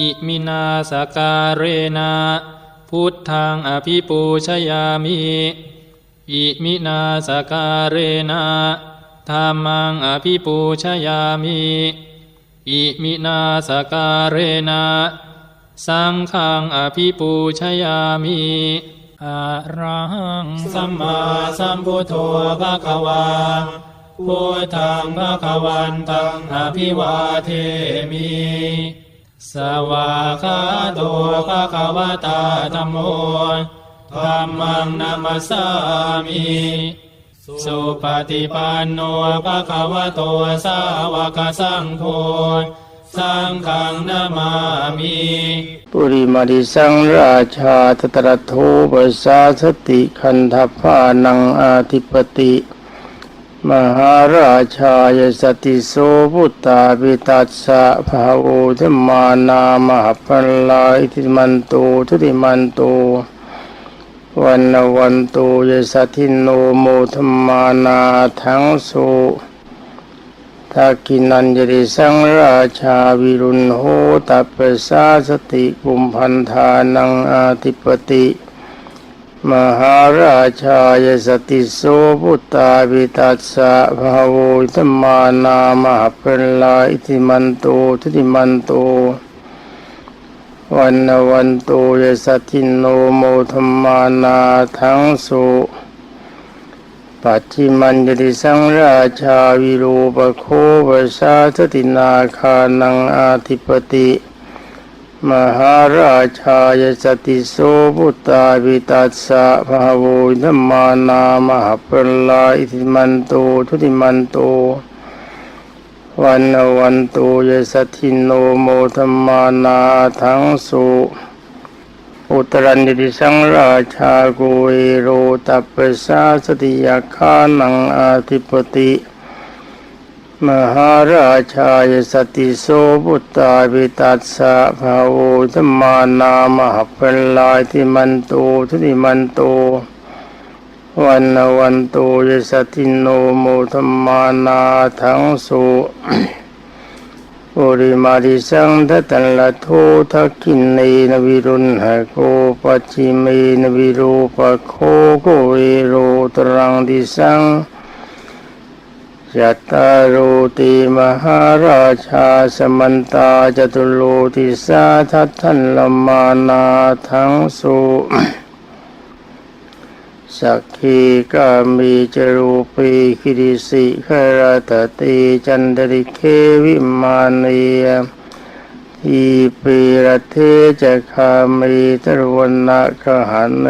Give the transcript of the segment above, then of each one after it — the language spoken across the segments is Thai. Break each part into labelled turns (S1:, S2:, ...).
S1: อิมินาสการเรนะพุทธังอภิปูชยามิอิมินาสการเรนะธรรมังอภิปูชยามิอิมินาสการเรนะสังฆังอภิปูชยามิอะระหังสัมมาสัมพุทโธภะคะวาพุทธังภะคะวันตังอภิวาเทมิ สวาคาโตภะคะวะตาธัมโมธัมมังนามัสสามิสุปฏิปันโนภะคะวะโตสาวกสังโฆสังฆังนามามิ
S2: ปุริมาริสังราชาตตรโทปัสสาสติคันธพานังอาธิปติ มหาราชายสติโสพุตตาปิตัสสะภาโวธมมานามหปัลาอิติมันโตทุติมันโตวันวันโตยสัทินโนโมธมานาทั้งสุทักินันยริสังราชาวิรุณโหตัปปะสาสติกุมพันธานังอาธิปติ มหาราชายสติโสพุตตาวิตัสสะภาโวธมมานามหปัลลาอิติมันโตทุติมันโตวันวันโตยสัทธินโนโมธมานาทั้งสุปัจจิมันยติสังราชาวิรูปโคปสาสตินาคานังอาธิปติ มหาราชายสติโสพุตตาวิตัสสะภาโวธมมานามหปัลาอิติมันโตทุติมันโตวันวันโตยสัทธินโนโมธมมานาทังสุอุตรันติสังราชาโกเอโรตัปปะสาสติยาคานังอาธิปติ มหาราชายสติโสพุตตาวิตัสสะภาโวธมมานามหเปัลลายทิมันโตทุติมันโต วันนวันโตยสตินโนโมธมมานาทั้งสุปุริมาริสังทัตัลละโททักขินเนนวิรุณหะโกปัจฉิเมนวิรูปโคโกเอโรตรังดิสัง ยัตตาโรติมหาราชาสมันตาจตุโลติสาทัตทันลมานาทั้งสุสักขีกามีจรูปีคิริสิขรตติจันดริเควิมานียทีปีระเทจะคามีตรวนาคหันเน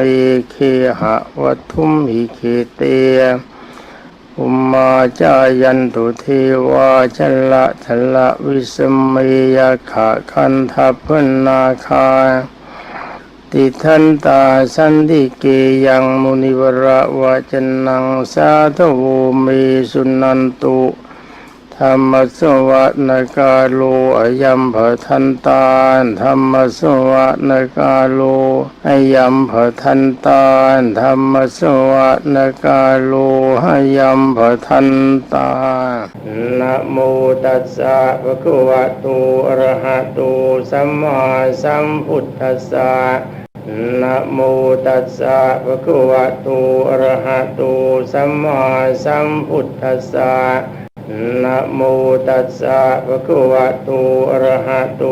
S2: เคหะวัทุมหิเคเต อุมาจายันตุเทวาชละชละวิสมียขะคันทัพพนาคา ติทันตาสันติเกยังมุนิวระวาจนังสาธโวเมสุนันตุ ธรรมสวะนกาโลอยัมภทันตานธรรมสวะนกาโลอยัมภทันตานธรรมสวะนกาโลอยัมภทันตานะโมตัสสะภะคะวะโตอะระหะโตสัมมาสัมพุทธัสสะนะโมตัสสะภะคะวะโตอะระหะโตสัมมาสัมพุทธัสสะ นะโมตัสสะภะคะวะโตอะระหะโต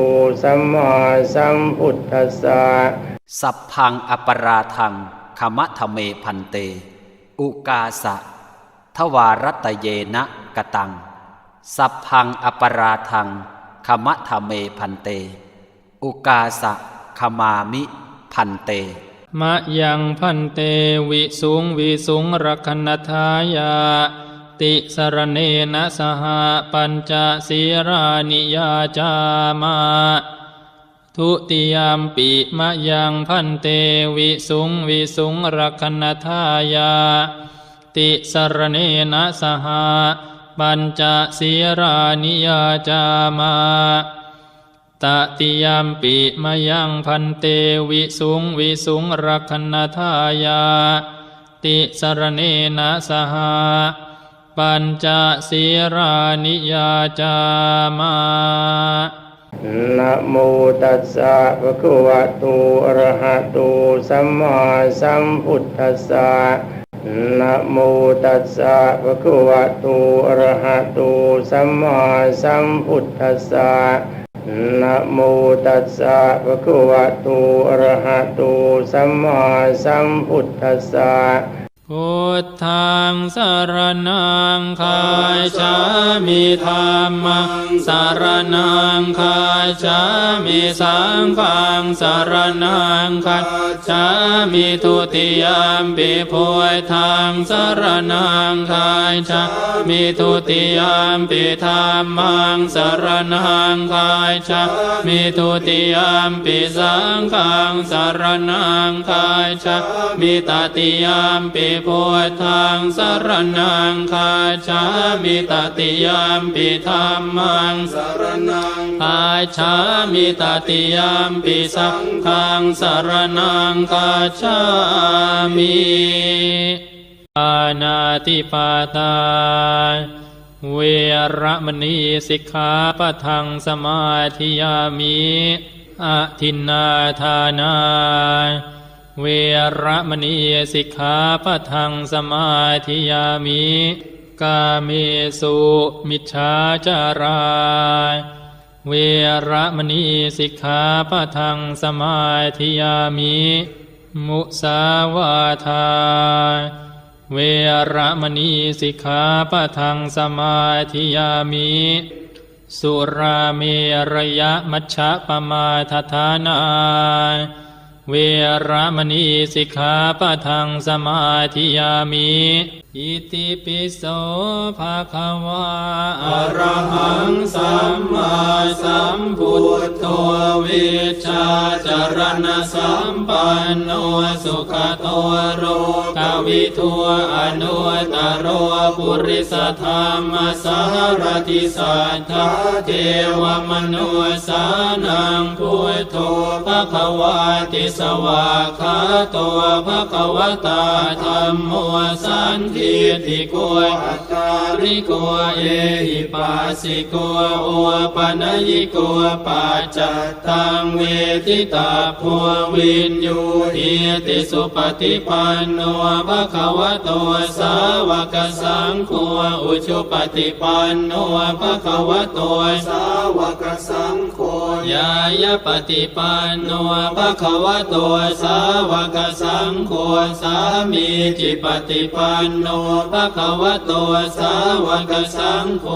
S2: สัมมาสัมพุทธัสสะ
S3: สัพพังอปราทังขมะทะเมพันเต อุกาสะ ทวารัตเยนะกตัง สัพพังอปราทังขมะทะเมพันเต อุกาสะขมามิพันเต
S1: มะยังพันเตวิสุงวิสุงรักนทายา ติสรเนนะสหปัญจศีรานิยาจามาทุติยามปิมะยังพันเตวิสุงวิสุงรักนทายา ติสรเนนะสหปัญจศีรานิยาจามาตติยามปิมายังพันเตวิสุงวิสุงรักขณทายา ติสรเนนะสหา ปัญจศีรานิยาจามา
S2: นะโมตัสสะภะคะวะโตอะระหะโตสัมมาสัมพุทธัสสะนะโมตัสสะภะคะวะโตอะระหะโตสัมมาสัมพุทธัสสะนะโมตัสสะภะคะวะโตอะระหะโตสัมมาสัมพุทธัสสะ
S1: พุทธังสารนังคายชามิธรรมังสารนังคายชามิสังฆังสารนังคายชามิทุติยามปิพุทธังสารนังคายชามิทุติยามปิธรรมังสารนังคายชามิทุติยามปิสังฆังสารนังคายชามิตติยามปิพุทธังสรนังคาชามิตติยามปิธรรมังสรนังคาชามิตติยามปิสังฆังสรนังคาชามิอานาติปาตาเวระมณีสิกขาปะทังสมาธิยามิอาทินนาทานา เวรมณีสิกขาปะทังสมาธิยามิ กาเมสุมิจฉาจารา เวรมณีสิกขาปะทังสมาธิยามิ มุสาวาทา เวรมณีสิกขาปะทังสมาธิยามิ สุราเมระยะมัชฌะปมาทฐานา เวรมณีสิกขาปะทังสมาธิยามิ อิติปิโสภะคะวะอรหังสัมมาสัมพุทโธวิชาจารณสัมปันโนสุขโตโรกวิทัวอนุตโรปุริสธรรมสารติสัทธาเทวมนุสานังพุทโธภะคะวะติสวาคาโตภะคะวตาธรรมโมสันทิติโกอัตตาริโกเอหิปัสสิโกโอปะนยิโกปัจจตังเวทิตาภัววินยูหิติสุปฏิปันโนภะคะวะโตสาวกสังโฆอุชุปฏิปันโนภะคะวะโตสาวกสัง โฆยายปฏิปันโนภะคะวะโตสาวกสังโฆสามีจิปฏิปันโนภะคะวะโตสาวกสังโฆ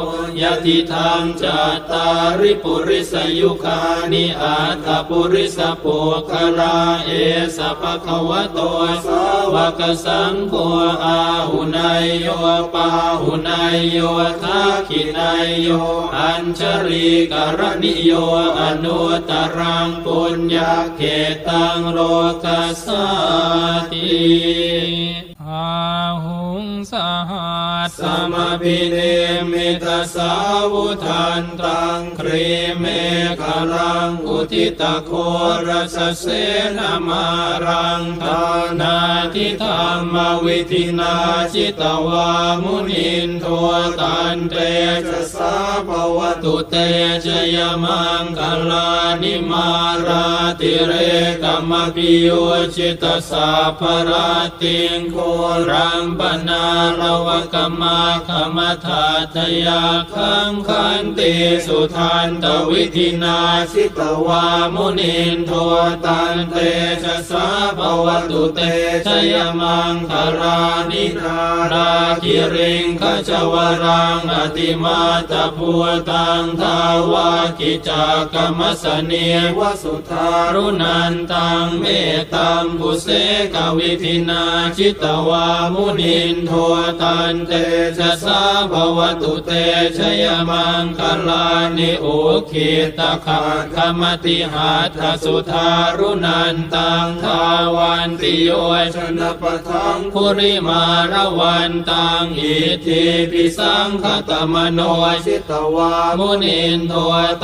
S1: ยะทิทางจัตตาริปุริสยุคานิอาตาปุริสปุคลาเอสะภะคะวะโตสาวกสังโฆอาหุนายโยปาหุนายโยทักขินายโยอัญชริกรณิโยอนตตรังปุญญาเขตังโลกัสสติอาหู สหัสสมพิเนมิตสาวุทันตังครีเมฆรังอุทิตโครสเสนมารังทานาทิธรรมวิธินาจิตวามุนินโทตันเตจะสาภวตุเตชยมังคลานิมาราติเรกมมปิโยชิตสาภราติงโครังปนารวกมาขมทาทยาคังคันติสุทันตวิธินาชิตวามุนินโทตันเตชะสาภวตุเตชยมังคารานินาราคิริงขจวรังอติมาตะพัวตังทาวากิจากรรมสเนียวสุทารุนันตังเมตตังบุเสกวิธินาชิตวามุนินโทตันเตชะสาภวตุเตชยมังคลานิโอคิตาขาคมติหาทสุทารุนันตังทาวันติโยชนะปะทังภูริมารวันตังอิทิปิสังคตมโนชิตวามุนินโท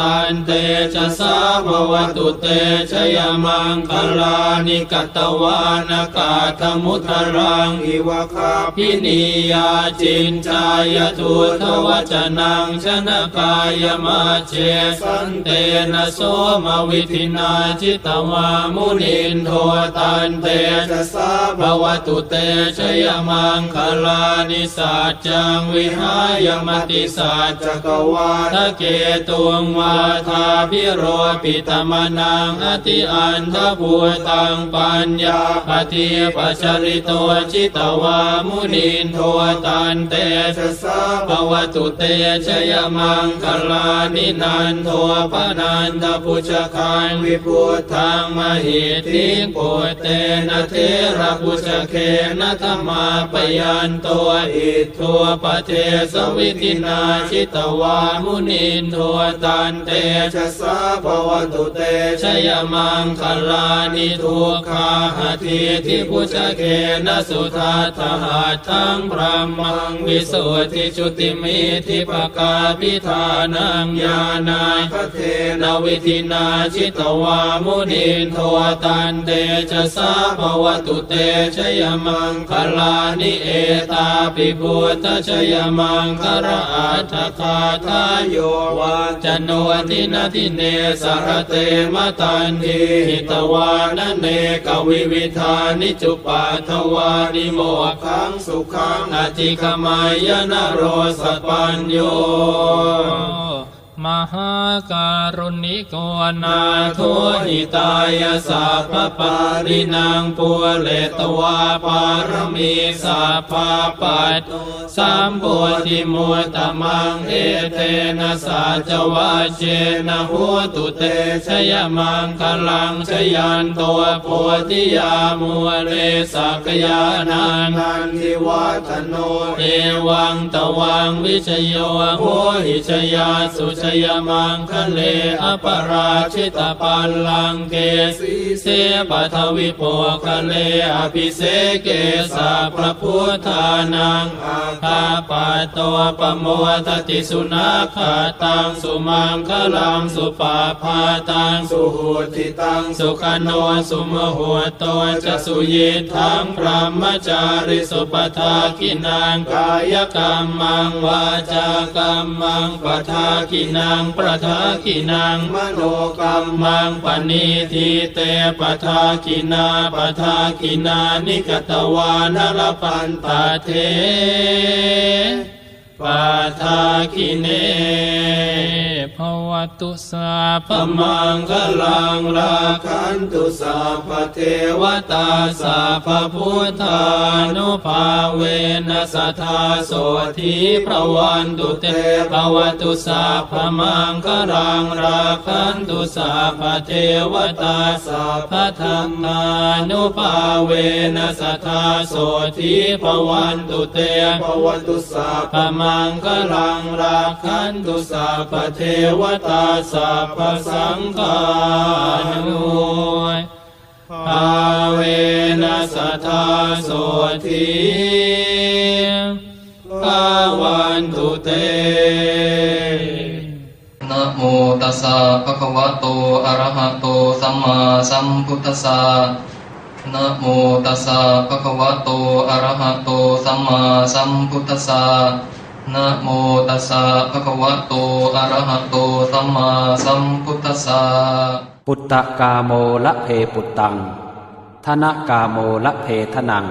S1: ตันเตชะสาภวตุเตชยมังคลานิกตวานากาธมุทรังอิวคาพินยาจินจายทุทวจนังชนะกายมาเชสันเตนะโสมวิธินาจิตวามุนินโทตันเตจะสาภวตุเตชยมังคลานิสัจจังวิหายมติสัจจกวาทะเกตุงวาทาพิโรปิตมนังอติอันทภูตังปัญญาปฏิปัชริโตจิตวามุนินโทตันเตชะสาภวตุเตชยมังคลานินันโทปนันทพุชคันวิพุทธังมหิทิปุเตนะเทระพุชเคนะธรรมาปยันตัวอิทัวปเทสวิตินาชิตวามุนินโทตันเตชะสาภวตุเตชยมังคลานิทุกขาหทิทิพุชเคนะสุทัตหาทั้งพระมังวิสุทธิจุติมิทิปกาพิธานังญาณาคเทนวิธินาชิตวามุนินโทตันเตชะสาภวตุเตชยมังคลานิเอตาปิพุทธชยมังคระอัตถคาทายโยวาจโนทินาทิเนสารเตมตันทีหิตวานเนกวิวิธานิจุปาทวานิโมขังสุขขังอธิกมายนโรสปัญโย มหาการุณิโกนาโทหิตายาสัพพปารินังปุเรตวาปารมีสัพพปัตสามปุติมุตมังเอเทนะสัจวะเจนะโหตุเตชยมังคลังชยันตัวโพธิยามัวเรสักยานันนันทิวัฒโนเอวังตวังวิชโยโหหิชยาสุชยยมังคะเลอปราชิตปัลลังเกสีเสปัทวิโปคะเลอภิเสเกสะพระพุทธานังอาคาปะโตปะโมทติสุนาคาตังสุมังคะลังสุปาพาตังสุหุติตังสุขโนสุมโหโตจะสุยิทังพระมจาริสุปทากินังกายกรรมังวาจากรรมังปทากินังประทากินังมโนกรรมังปณิทิเตปทากินาปทากินานิกตวานรปันตาเท ปาทาคิเนภวตุสาพมังคลังราคันตุสาพเทวตาสาพพุทธานุภาเวนัสทธาโสธีพระวันตุเตภวตุสาพมังคลังราคันตุสาพเทวตาสาพธรรมานุภาเวนัสทธาโสธีพระวันตุเตภวตุสาพมังคลังราคันตุสาพเทวตาสัพสังฆานุภาเวนัสทธาโสธีภาวันตุเต
S4: นะโมตัสสะภะคะวะโตอะระหะโตสัมมาสัมพุทธัสสะนะโมตัสสะภะคะวะโตอะระหะโตสัมมาสัมพุทธัสสะ นะโมตัสสะภะคะวะโตอะระหะโตสัมมาสัมพุทธัสสะ
S3: ปุตตะกาโมละเพปุตตังธนกาโมละเพทนัง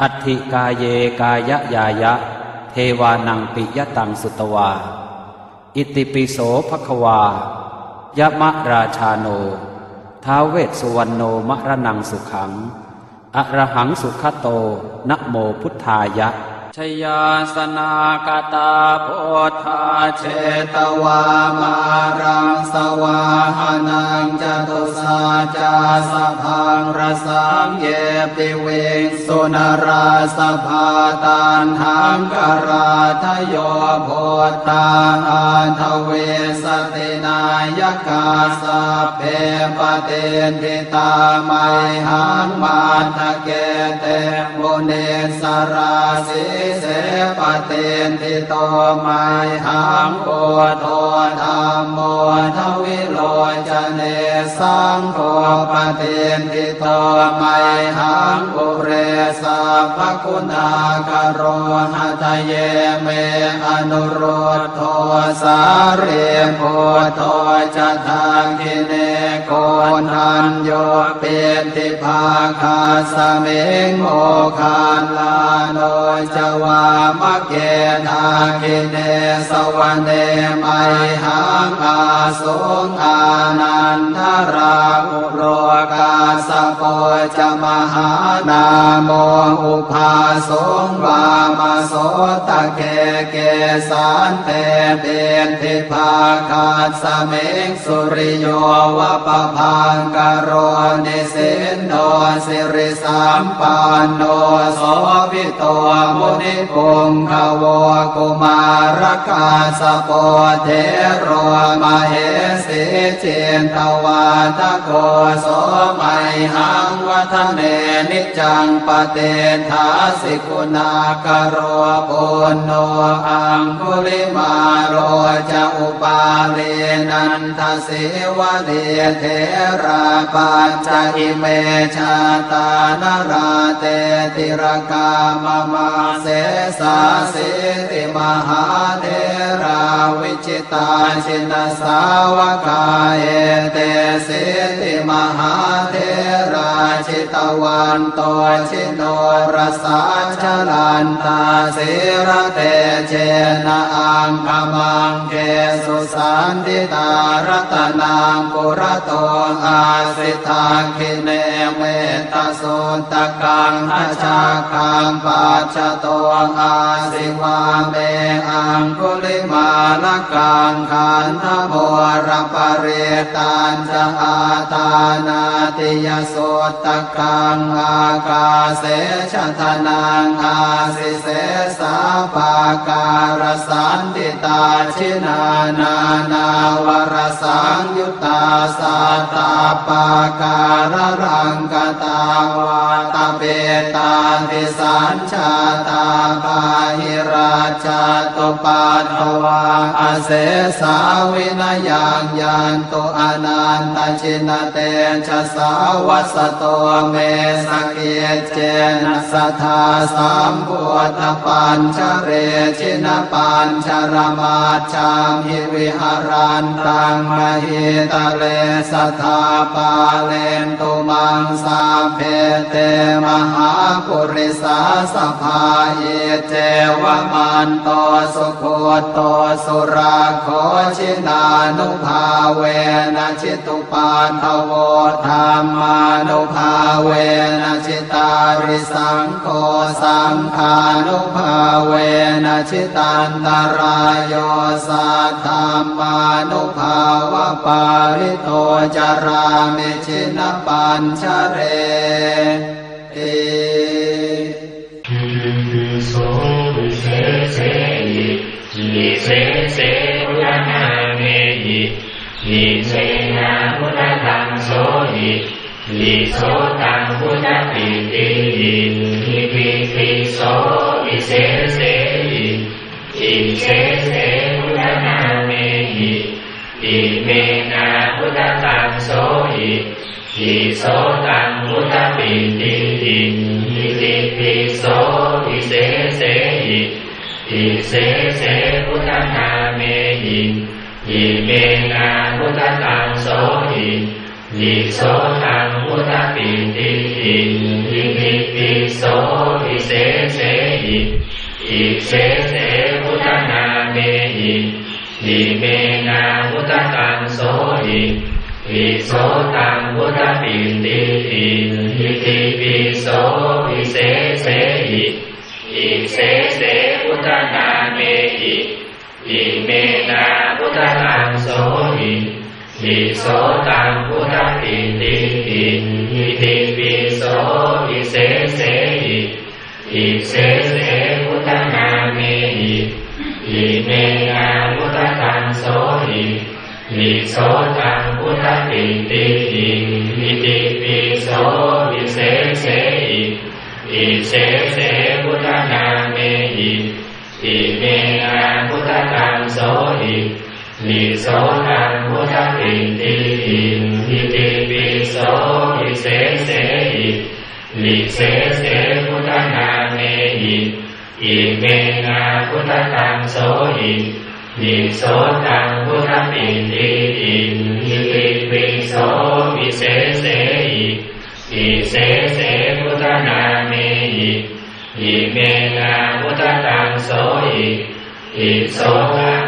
S3: อัตถิกาเยกายะยายะ เทวานังปิยตังสุตวา อิติปิโสภควายะมะราชาโน ท้าเวสสุวรรณโนมะระนังสุขังอะระหังสุขโตนะโมพุทธายะ ชยาสนากตาโพธาเชตวามารังสวาหานังจตุสาจาสพังรสังเยปิเวงสุนราสภาตานหังกราทโยโพตังอันทเวสตินายกาสเพปเตนทิตาไมหังมาทะเกเตโม
S5: เนสราสิเสปเตนทิโตไมหังโอโทธรรมโมทวิโลจเนสังโฆปเตนทิโตไมหังปุเรสัพพคุณากโรหะทะเยเมอนุโรธโทสาเรโพโทจะทางกิเนโกนันโยเป็นทิภาคาสเมงโมคานลาโนจวามะเกนาคิเนสวรรเนไมหังอาสงอานันทราอุโรกาสโปจะมหานาโมอุภาสงวามาโสตะเกเกสานเตเดนทิภาคาสเมงสุริโยวะปะพังกโรนิสินโนสิริสามปานโนโสภิโตมุนิปุงขโวกุมารกาสปเทโรมาเหสิเจนตวาทโกโสไมหังวัฒเนนิจังปเตทาสิกุณากโรปุณโนอังคุลิมาโรจะอุปาเลนันทสิวะเดเทราปัญจอิเมชาตานราเตติรกามมาเสสาสิติมหาเทราวิจิตาชินสาวกาเอเตสิติมหาเทราชิตวันโตชิโนรสาชลันตาสิระเตเจนะอังคมังเกสุสันติตารตนังปุระโตอาสิทาคิเนเมตาสุตตะกังทชาคังปัจจโตอาสิวาเมอังคุลิมาลกังขันธโมรปเรตันจะอาตานาติยสุตตกังอากาเสชะทนังอาสิเสสาปาการสันติตาชินานานาวรสังยุตตาสัตตาปาการรังกตาวาตเปตาติสัญชาตาปาหิราชาตุปัตถวาอาเสสาวินยังยันตุอนันตชินเตชะสาวัสโตเมสเกเจนะสัทาสามพุทธปัญชเรชินปัญชรมาชามิวิหารันตังมหิตเลสทาปาเลนตุมังสาเพเตมหาปุริสาสภายเยเจวมันโตสุโคโตสุราโคชินานุภาเวนะชิตุปาทโวธรรมานุภาเวนะชิตาริสังโฆสังขานุภาเวนะชิตันตรายโยสัทธามานุภาวะปาริโตจารามิชินปัญชเรติ
S6: วิเศษเสพุทธนาเมหิวิเศษนาพุทธธังโสหิวิโสตังพุทธปิติหิวิปิติโสวิเศษเสหิวิเศษเสพุทธนาเมหิ อิเมนาพุทธตังโสหิวิโสตังพุทธปิติหิวิปิติโสวิเสเสพุทธนาเมหิอิเมนาพุทธตังโสหิวิโสตังพุทธปิติหิวิปิติโสวิเศษเสหิอิเสเสพุทธนาเมหิอิเมนาพุทธตังโสหิวิโสตังพุทธปิติหิวิติปิโสวิเศษเสหิอิเสเส ทธนาเมหิอิเมนาพุทธังโสหิวิโสตังพุทธปิติหิวิติปิโสวิเศษเสหิอิเสเสพุทธนาเมหิอิเมนาพุทธังโสหิวิโสตังพุทธปิติหิวิติปิโสวิเศษเสหิอิอิเสเส โสหิลิโสตังพุทธปิติหิหิติปิโสอิเสเสหิลิเสเสพุทธนาเมหิอิเมนาพุทธตังโสหิลิโสตังพุทธปิติหิหิติปิโสอิเสเสหิอิเสเสพุทธนาเมหิอิเมนาพุทธตังโสหิอิโสตัง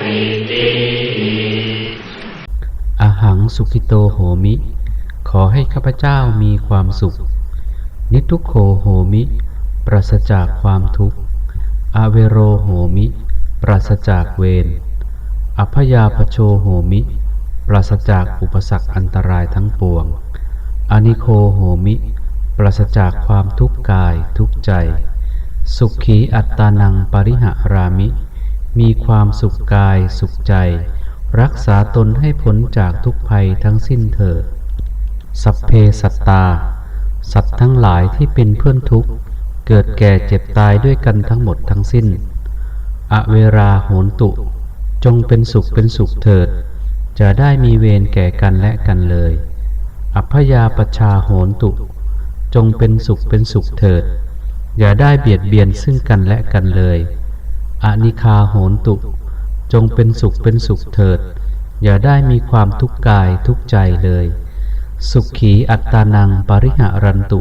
S6: ปิติ
S7: อหังสุขิโตโหมิ ขอให้ข้าพเจ้ามีความสุข นิทุโขโหมิ ปราศจากความทุกข์อเวโรโหมิ ปราศจากเวรอพยาปโชโหมิ ปราศจากอุปสรรคอันตรายทั้งปวง อนิโคโหมิ ปราศจากความทุกข์กายทุกใจ สุขีอัตตานังปริหารามิ มีความสุขกายสุขใจ รักษาตนให้พ้นจากทุกภัยทั้งสิ้นเถิดสัพเพสัตตา สัตว์ทั้งหลายที่เป็นเพื่อนทุกข์เกิดแก่เจ็บตายด้วยกันทั้งหมดทั้งสิ้น อเวราโหนตุ จงเป็นสุขเป็นสุขเถิด จะได้มีเวรแก่กันและกันเลย อัพยาปชาโหนตุ จงเป็นสุขเป็นสุขเถิด อย่าได้เบียดเบียนซึ่งกันและกันเลย อนิคาโหนตุ จงเป็นสุขเป็นสุขเถิด อย่าได้มีความทุกข์กายทุกใจเลย สุขขีอัตตานังปริหารันตุ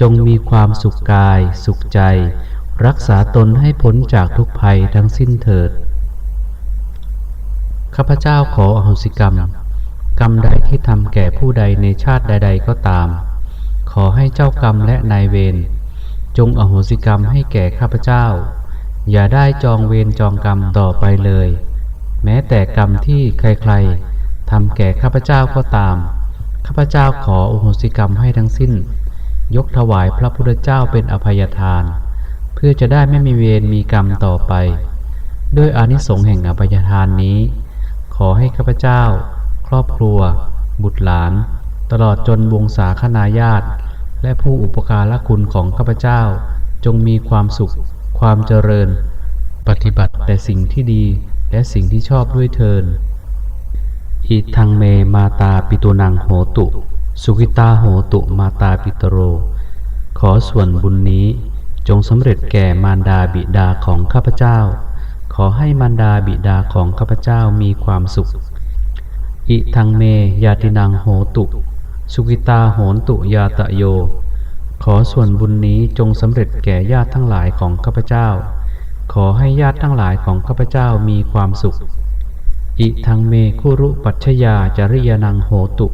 S7: จงมีความสุขกายสุขใจ รักษาตนให้พ้นจากทุกภัยทั้งสิ้นเถิด ข้าพเจ้าขออโหสิกรรม กรรมใดที่ทำแก่ผู้ใดในชาติใด ๆ ก็ตาม ขอให้เจ้ากรรมและนายเวรจงอโหสิกรรมให้แก่ข้าพเจ้า อย่าได้จองเวรจองกรรมต่อไปเลย แม้แต่กรรมที่ใครๆทำแก่ข้าพเจ้าก็ตาม ข้าพเจ้าขออโหสิกรรมให้ทั้งสิ้น ยกถวายพระพุทธเจ้าเป็นอภัยทาน เพื่อจะได้ไม่มีเวรมีกรรมต่อไป ด้วยอนิสงส์แห่งอภัยทานนี้ ขอให้ข้าพเจ้า ครอบครัว บุตรหลาน ตลอดจนวงศาคณาญาติ และผู้อุปการะคุณของข้าพเจ้าจงมีความสุข ความเจริญ ปฏิบัติแต่สิ่งที่ดีและสิ่งที่ชอบด้วยเทินอิทังเมมาตาปิตุนังโหตุ สุขิตาโหตุมาตาปิตโร ขอส่วนบุญนี้จงสำเร็จแก่มารดาบิดาของข้าพเจ้า ขอให้มารดาบิดาของข้าพเจ้ามีความสุข อิทังเมยาตินังโหตุ สุกิตาโหนตุยาตะโย ขอส่วนบุญนี้จงสำเร็จแก่ญาติทั้งหลายของข้าพเจ้า ขอให้ญาติทั้งหลายของข้าพเจ้ามีความสุข อิทังเมคุรุปัชยาจริยานังโหตุ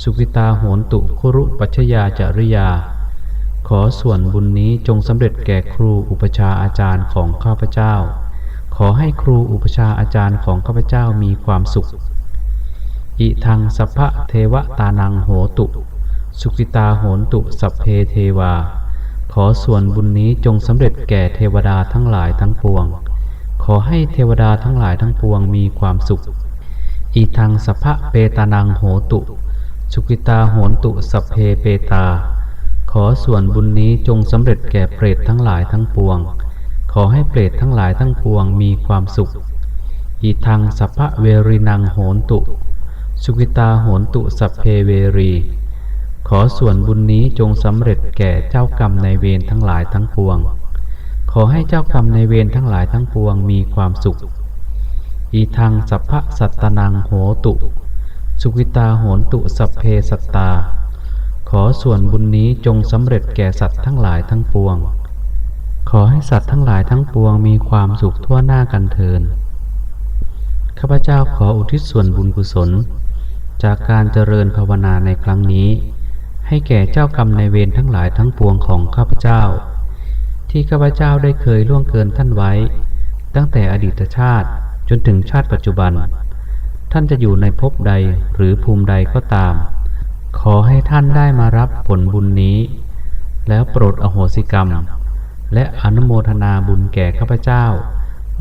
S7: สุกิตาโหนตุคุรุปัชยาจริยา ขอส่วนบุญนี้จงสำเร็จแก่ครูอุปชาอาจารย์ของข้าพเจ้า ขอให้ครูอุปชาอาจารย์ของข้าพเจ้ามีความสุข อิทังสัพพะเทวตานังโหตุ สุกิตาโหนตุสัพเพเทวา ขอส่วนบุญนี้จงสำเร็จแก่เทวดาทั้งหลายทั้งปวง ขอให้เทวดาทั้งหลายทั้งปวงมีความสุข อีทังสัพพะเปตานังโหตุ สุกิตาโหนตุสัพเพเปตา ขอส่วนบุญนี้จงสำเร็จแก่เปรตทั้งหลายทั้งปวง ขอให้เปรตทั้งหลายทั้งปวงมีความสุข อีทังสัพพะเวรินังโหนตุ สุกิตาโหนตุสัพเพเวรี อส่วนบุญนี้จงสำเร็จแก่เจ้ากรรมในเวรทั้งหลายทั้งปวง ขอให้เจ้ากรรมในเวรทั้งหลายทั้งปวงมีความสุข อีทังสัพพะสัตตนังโหตุ สุกิตาโหนตุสัพเพสัตตา ขอส่วนบุญนี้จงสำเร็จแก่สัตว์ทั้งหลายทั้งปวง ขอให้สัตว์ทั้งหลายทั้งปวงมีความสุขทั่วหน้ากันเทินข้าพเจ้าขออุทิศส่วนบุญกุศล จากการเจริญภาวนาในครั้งนี้ ให้แก่เจ้ากรรมในเวรทั้งหลายทั้งปวงของข้าพเจ้า ที่ข้าพเจ้าได้เคยล่วงเกินท่านไว้ ตั้งแต่อดีตชาติจนถึงชาติปัจจุบัน ท่านจะอยู่ในภพใดหรือภูมิใดก็ตาม ขอให้ท่านได้มารับผลบุญนี้ แล้วโปรดอโหสิกรรม และอนุโมทนาบุญแก่ข้าพเจ้า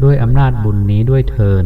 S7: ด้วยอำนาจบุญนี้ด้วยเทิน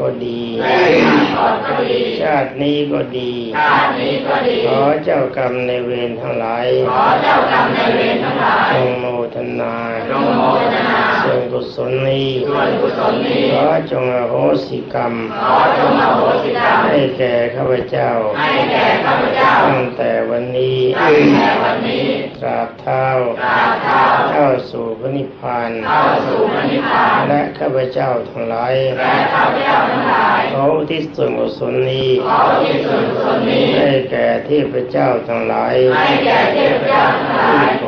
S2: ก็ดีชาตินี้ก็ดีขอเจ้ากรรมในายเวรทั้งหลายจงโมทนา ส่วนกุศลนี้ขอจงอโหสิกรรมให้แก่ข้าพเจ้าตั้งแต่วันนี้ตราบเท่าเข้าสู่พระนิพพานและข้าพเจ้าทั้งหลายขออุที่ส่วนกุศลนี้ให้แก่เทพเจ้าทั้งหลายที่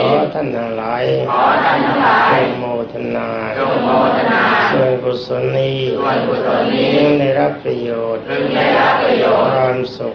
S2: ขอท่านทั้งหลายจงโมทนาส่วนกุศลนี้ยังได้รับประโยชน์ความสุข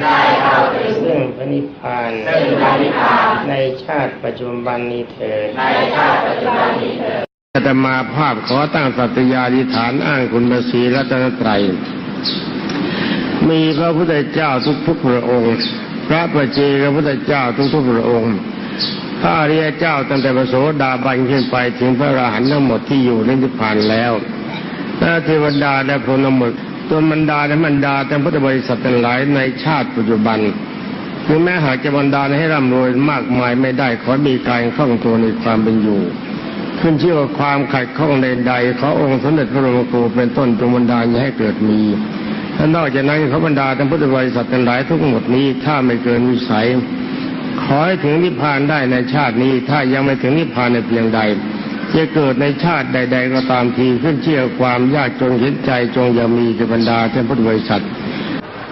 S2: ซึ่งพระนิพพานในชาติปัจจุบันนี้เถิดอาตมาภาพขอตั้งสัตยาธิษฐานอ้างคุณพระศรีรัตนตรัย มีพระพุทธเจ้าทุกทุกๆพระองค์ พระประเจกพระพุทธเจ้าทุกทุกๆพระองค์พระอริยเจ้าตั้งแต่พระโสดาบันขึ้นไปถึงพระอรหันต์ทั้งหมดที่อยู่ในนิพพานแล้วพระเทวดาและพรหมหมด ตัวบรรดาและบรรดาแต่พุทธบริษัททั้งหลายในชาติปัจจุบันถึงแม้หากจะบรรดาให้ร่ำรวยมากมายไม่ได้ขอมีการคล่องตัวในความเป็นอยู่ ขึ้นชื่อว่าความขัดข้องใดๆขอองค์สมเด็จพระบรมครูเป็นต้นจงบันดาลอย่าให้เกิดมีและนอกจากนั้นเขาบรรดาทั้งพุทธบริษัททั้งหลายทุกหมดนี้ถ้าไม่เกินวิสัย ขอให้ถึงนิพพานได้ในชาตินี้ถ้ายังไม่ถึงนิพพานในเพียงใด จะเกิดในชาติใด ๆ ก็ตามทีขึ้นเชื่อความยากจนเห็นใจจงอย่ามีจะบรรดาท่านพุทธบริษัท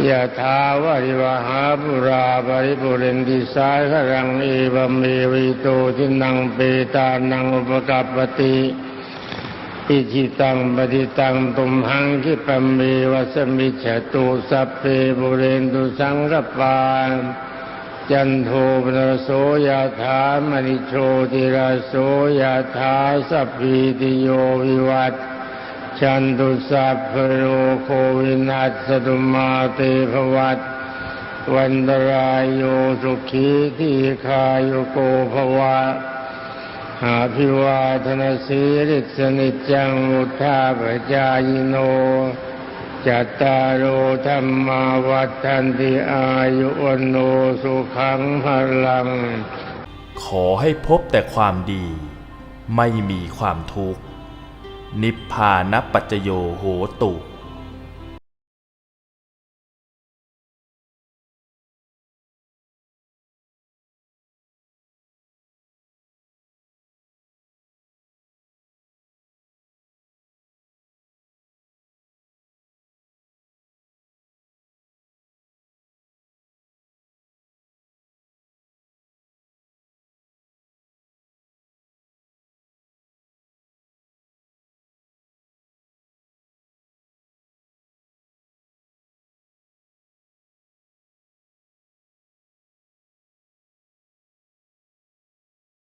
S2: ยะถาวาริวหาปุราปริปุเรนติสายขรังเอวเมวิโตทินังเปตานังอุปกัปปติอิจิตังปฏิตังตุมหังคิปะเมวัสมิจฉตุสัพเพบุเรนตุสังกปา จันโทปนโสยาถามณิโชติราโสยาถาสัพพิติโยวิวัตจันตุสัพพโรโควินัสตุมาเตภวัตวันตรายโยสุขีทีคายุโกภวะหาพิวาทนาสีริสนิจังมุทาปจายโน จัตตารุธรรมาวัฏันติอายุวันโนสุขังพลัง
S8: ขอให้พบแต่ความดี ไม่มีความทุกข์ นิพพานปัจจโยโหตุ